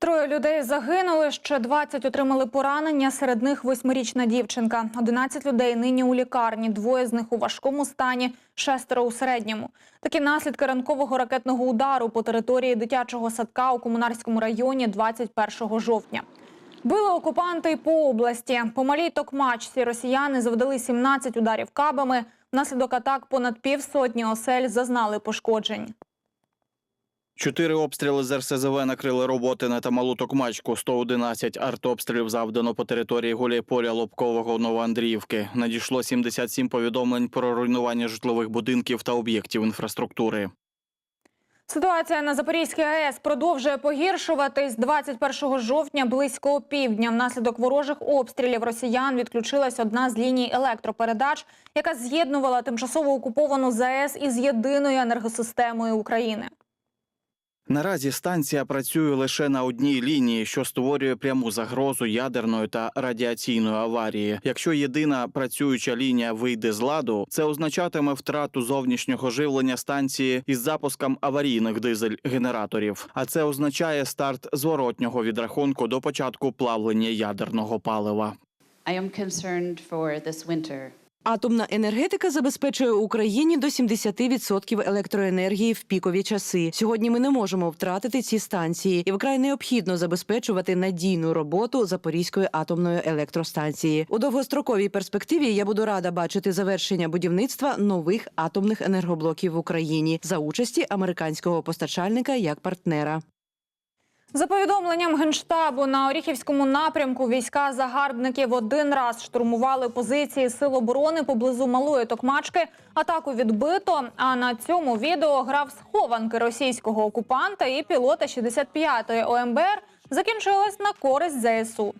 Троє людей загинули, ще 20 отримали поранення. Серед них восьмирічна дівчинка. 11 людей нині у лікарні. Двоє з них у важкому стані, шестеро у середньому. Такі наслідки ранкового ракетного удару по території дитячого садка у комунарському районі 21 жовтня. Били окупанти по області. По малій токмачці росіяни завдали 17 ударів кабами. Внаслідок атак понад півсотні осель зазнали пошкоджень. Чотири обстріли з РСЗВ накрили роботи на Тамалу Токмачку. 111 артобстрілів завдано по території Гуляйполя, Лобкового, Новоандріївки. Надійшло 77 повідомлень про руйнування житлових будинків та об'єктів інфраструктури. Ситуація на Запорізькій АЕС продовжує погіршуватись. 21 жовтня близько півдня внаслідок ворожих обстрілів росіян відключилась одна з ліній електропередач, яка з'єднувала тимчасово окуповану ЗАЕС із єдиною енергосистемою України. Наразі станція працює лише на одній лінії, що створює пряму загрозу ядерної та радіаційної аварії. Якщо єдина працююча лінія вийде з ладу, це означатиме втрату зовнішнього живлення станції із запуском аварійних дизель-генераторів. А це означає старт зворотнього відрахунку до початку плавлення ядерного палива. I am concerned for this winter. Атомна енергетика забезпечує Україні до 70% електроенергії в пікові часи. Сьогодні ми не можемо втратити ці станції, і вкрай необхідно забезпечувати надійну роботу Запорізької атомної електростанції. У довгостроковій перспективі я буду рада бачити завершення будівництва нових атомних енергоблоків в Україні за участі американського постачальника як партнера. За повідомленням генштабу на Оріхівському напрямку війська загарбників один раз штурмували позиції сил оборони поблизу малої токмачки. Атаку відбито. А на цьому відео грав схованки російського окупанта і пілота 65-ї ОМБР закінчилась на користь ЗСУ.